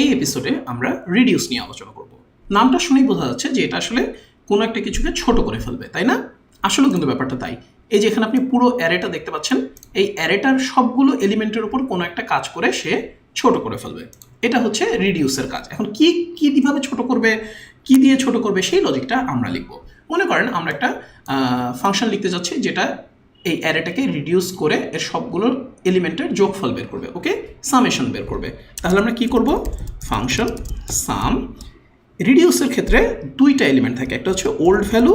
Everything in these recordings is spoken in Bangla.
এই এপিসোডে আমরা রিডিউস নিয়ে আলোচনা করব। নামটা শুনেই বোঝা যাচ্ছে যে এটা আসলে কোনো একটা কিছুকে ছোট করে ফেলবে, তাই না? আসলেও কিন্তু ব্যাপারটা তাই। এই যে এখানে আপনি পুরো অ্যারেটা দেখতে পাচ্ছেন, এই অ্যারেটার সবগুলো এলিমেন্টের উপর কোনো একটা কাজ করে সে ছোট করে ফেলবে। এটা হচ্ছে রিডিউসের কাজ। এখন কি কি কীভাবে ছোট করবে, কি দিয়ে ছোট করবে, সেই লজিকটা আমরা লিখব। মনে করেন আমরা একটা ফাংশন লিখতে যাচ্ছি যেটা এই অ্যারেটাকে রিডিউস করে এর সবগুলো এলিমেন্টের যোগফল বের করবে ওকে সামেশন বের করবে। তাহলে আমরা কি করব? ফাংশন সাম রিডিউসের ক্ষেত্রে দুইটা এলিমেন্ট থাকে, একটা হচ্ছে ওল্ড ভ্যালু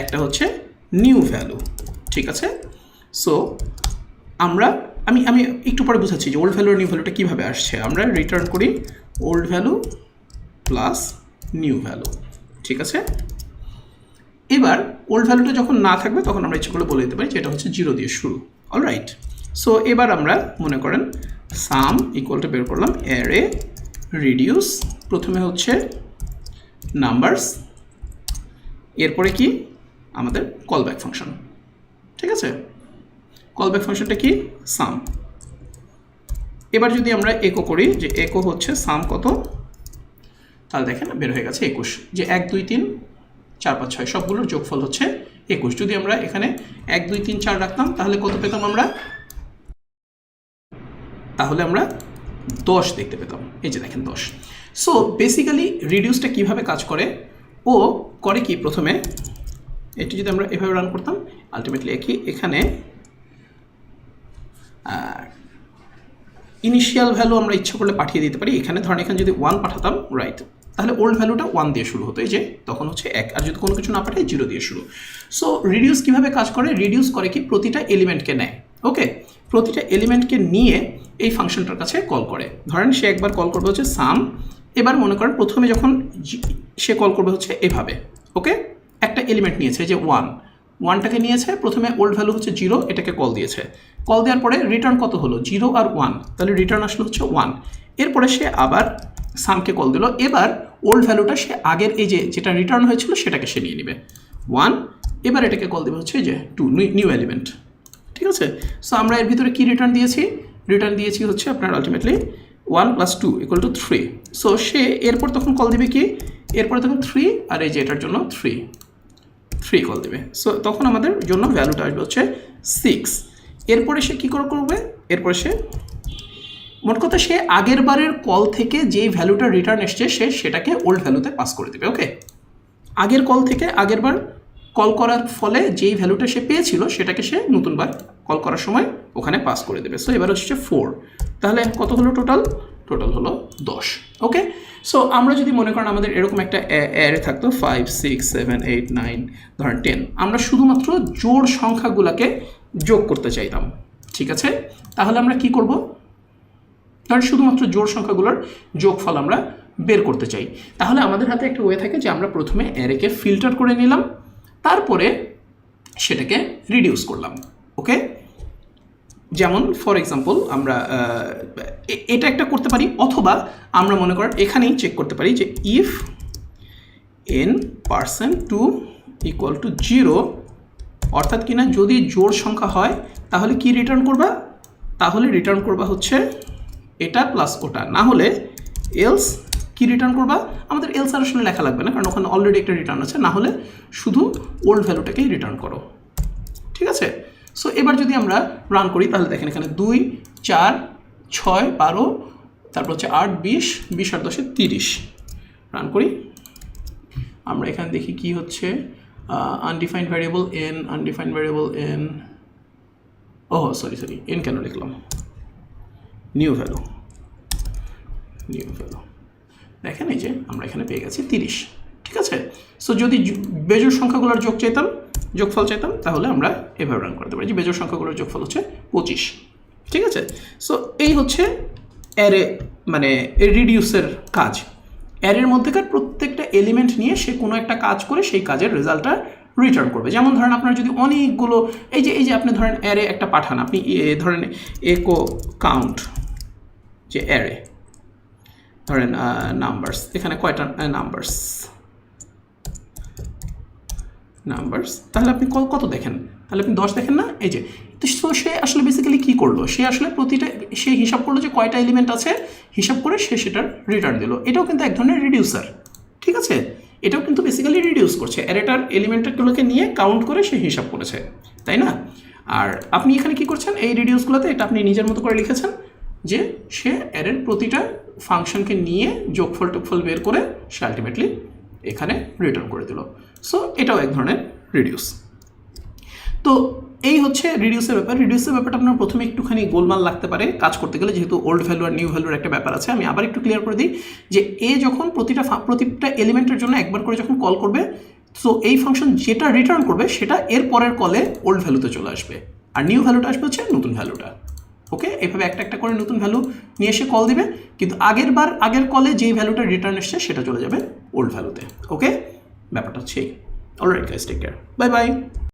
একটা হচ্ছে নিউ ভ্যালু ঠিক আছে? সো আমরা, আমি আমি একটু পরে বুঝাচ্ছি যে ওল্ড ভ্যালু আর নিউ ভ্যালুটা কীভাবে আসছে। আমরা রিটার্ন করি old value plus new value ঠিক আছে? এবার ওল্ড ভ্যালুটা যখন না থাকবে, তখন আমরা ইচ্ছে করে বলে দিতে পারি যে এটা হচ্ছে জিরো দিয়ে শুরু। অল রাইট সো এবার আমরা মনে করেন সাম ইকুয়ালটা বের করলাম অ্যারে রিডিউস প্রথমে হচ্ছে নাম্বারস এরপরে কি? আমাদের কলব্যাক ফাংশন ঠিক আছে? কলব্যাক ফাংশনটা কি? সাম এবার যদি আমরা একো করি, যে একো হচ্ছে সাম কত? তাহলে দেখেন বের হয়ে গেছে একুশ। যে এক, দুই, তিন চার পাঁচ ছয় সবগুলোর যোগফল হচ্ছে একুশ। যদি আমরা এখানে এক, দুই, তিন, চার রাখতাম, তাহলে কত পেতাম আমরা? তাহলে আমরা দশ দেখতে পেতাম। এই যে দেখেন দশ। সো বেসিক্যালি রিডিউসটা কীভাবে কাজ করে? ও করে কি প্রথমে? এটি যদি আমরা এভাবে রান করতাম আলটিমেটলি একই। এখানে ইনিশিয়াল ভ্যালু আমরা ইচ্ছা করলে পাঠিয়ে দিতে পারি। এখানে ধরেন, এখানে যদি ওয়ান পাঠাতাম রাইট তাহলে ওল্ড ভ্যালুটা ওয়ান দিয়ে শুরু হতো। এই যে, তখন হচ্ছে এক। আর যদি কোনো কিছু না পাঠায় জিরো দিয়ে শুরু। সো রিডিউস কীভাবে কাজ করে? রিডিউস করে কি? প্রতিটা এলিমেন্টকে নেয়। ওকে প্রতিটা এলিমেন্টকে নিয়ে এই ফাংশনটার কাছে কল করে। ধরেন সে একবার কল করবে হচ্ছে সাম এবার মনে করেন প্রথমে যখন সে কল করবে হচ্ছে এভাবে। ওকে একটা এলিমেন্ট নিয়েছে যে ওয়ান ওয়ানটাকে নিয়েছে, প্রথমে ওল্ড ভ্যালু হচ্ছে জিরো এটাকে কল দিয়েছে। কল দেওয়ার পরে রিটার্ন কত হলো? জিরো আর ওয়ান তাহলে রিটার্ন আসলো হচ্ছে ওয়ান এরপরে সে আবার সামকে কল দিল। এবার ওল্ড ভ্যালুটা সে আগের এই যে যেটা রিটার্ন হয়েছিল সেটাকে সে নিয়ে নেবে। ওয়ান এবার এটাকে কল দেবে হচ্ছে যে টু নিউ এলিমেন্ট ঠিক আছে? সো আমরা এর ভিতরে কি রিটার্ন দিয়েছি? রিটার্ন দিয়েছি হচ্ছে আপনার ultimately one plus two equal to three so সে এরপর তখন কল দিবে কি? এরপরে তখন থ্রি আর এই যে এটার জন্য থ্রি থ্রি কল দেবে। সো তখন আমাদের জন্য ভ্যালুটা আসবে হচ্ছে সিক্স এরপরে সে কী করে করবে? এরপরে সে মোট কথা সে আগের বারের কল থেকে যেই ভ্যালুটা রিটার্ন এসছে, সে সেটাকে ওল্ড ভ্যালুতে পাস করে দেবে ওকে আগের কল থেকে আগের বার কল করার ফলে যেই ভ্যালুটা সে পেয়েছিল, সেটাকে সে নতুনবার কল করার সময় ওখানে পাস করে দেবে। সো এবার হচ্ছে ফোর তাহলে কত হলো টোটাল টোটাল হলো দশ ওকে সো আমরা যদি মনে করেন আমাদের এরকম একটা অ্যারে থাকতো five six seven eight nine ধরেন টেন আমরা শুধুমাত্র জোড় সংখ্যাগুলোকে যোগ করতে চাইতাম, ঠিক আছে? তাহলে আমরা কি করব? কারণ শুধুমাত্র জোড় সংখ্যাগুলোর যোগফল আমরা বের করতে চাই। তাহলে আমাদের হাতে একটা ওয়ে থাকে যে আমরা প্রথমে অ্যারেকে ফিল্টার করে নিলাম, তারপরে সেটাকে রিডিউস করলাম, ওকে? যেমন, ফর এক্সাম্পল, আমরা এটা একটা করতে পারি, অথবা আমরা মনে করেন এখানেই চেক করতে পারি যে if N percent two equal to zero, অর্থাৎ কিনা যদি জোড় সংখ্যা হয়, তাহলে কি রিটার্ন করবা? তাহলে রিটার্ন করবা হচ্ছে এটা প্লাস ওটা। না হলে এলস কি রিটার্ন করবা? আমাদের এলস আর আসলে লেখা লাগবে না, কারণ ওখানে অলরেডি একটা রিটার্ন আছে। না হলে শুধু ওল্ড ভ্যালুটাকেই রিটার্ন করো। ঠিক আছে? সো এবার যদি আমরা রান করি, তাহলে দেখেন এখানে দুই, চার, ছয়, বারো, তারপর হচ্ছে আট, বিশ বিশ আর দশে তিরিশ। রান করি। আমরা এখানে দেখি কি হচ্ছে? Undefined variable N undefined variable N oh sorry sorry N কেন লিখলাম? নিউ ভ্যালু নিউ ভ্যালু দেখেন এই যে আমরা এখানে পেয়ে গেছি তিরিশ। ঠিক আছে? সো যদি বেজোড় সংখ্যাগুলোর যোগ চাইতাম, যোগফল চাইতাম, তাহলে আমরা এভাবে রান করতে পারি। যে বেজোড় সংখ্যাগুলোর যোগফল হচ্ছে পঁচিশ। ঠিক আছে? সো এই হচ্ছে অ্যারে মানে রিডিউসের কাজ। অ্যারের মধ্যেকার প্রত্যেকটা এলিমেন্ট নিয়ে সে কোনো একটা কাজ করে সেই কাজের রেজাল্টটা রিটার্ন করবে। যেমন ধরেন আপনার যদি অনেকগুলো, এই যে এই যে আপনি ধরেন অ্যারে একটা পাঠান, আপনি এ, ধরেন একো কাউন্ট যে অ্যারে ধরেন নাম্বারস এখানে কয়টা নাম্বারস নাম্বারস তাহলে আপনি কত দেখেন? তাহলে আপনি দশ দেখেন না? এই যে, তো সে আসলে বেসিক্যালি কী করল? সে আসলে প্রতিটা, সে হিসাব করল যে কয়টা এলিমেন্ট আছে, হিসাব করে সে সেটার রিটার্ন দিল। এটাও কিন্তু এক ধরনের রিডিউসার ঠিক আছে? এটাও কিন্তু বেসিক্যালি রিডিউস করছে। অ্যারেটার এলিমেন্টগুলোকে নিয়ে কাউন্ট করে সে হিসাব করেছে, তাই না? আর আপনি এখানে কি করছেন? এই রিডিউসগুলোতে এটা আপনি নিজের মতো করে লিখেছেন। যে সে অ্যারের প্রতিটা ফাংশনকে নিয়ে যোগফল টোগফল বের করে সে আলটিমেটলি এখানে রিটার্ন করে দিল। সো এটাও এক ধরনের রিডিউস তো এই হচ্ছে রিডিউসের ব্যাপার। রিডিউসের ব্যাপারটা আপনার প্রথমে একটুখানি গোলমাল লাগতে পারে কাজ করতে গেলে, যেহেতু ওল্ড ভ্যালু আর নিউ ভ্যালুর একটা ব্যাপার আছে। আমি আবার একটু ক্লিয়ার করে দিই যে এ যখন প্রতিটা প্রতিটা এলিমেন্টের জন্য একবার করে যখন কল করবে সো এই ফাংশন যেটা রিটার্ন করবে, সেটা এর পরের কলে ওল্ড ভ্যালুতে চলে আসবে। আর নিউ ভ্যালুটা আসবে হচ্ছে নতুন ভ্যালুটা ওকে? এভাবে একটা একটা করে নতুন ভ্যালু নিয়ে এসে কল দিবে। কিন্তু আগের বার, আগের কলে যেই ভ্যালুটা রিটার্ন এসছে, সেটা চলে যাবে ওল্ড ভ্যালুতে ওকে? ব্যাপারটা হচ্ছে এই। Alright guys take care bye bye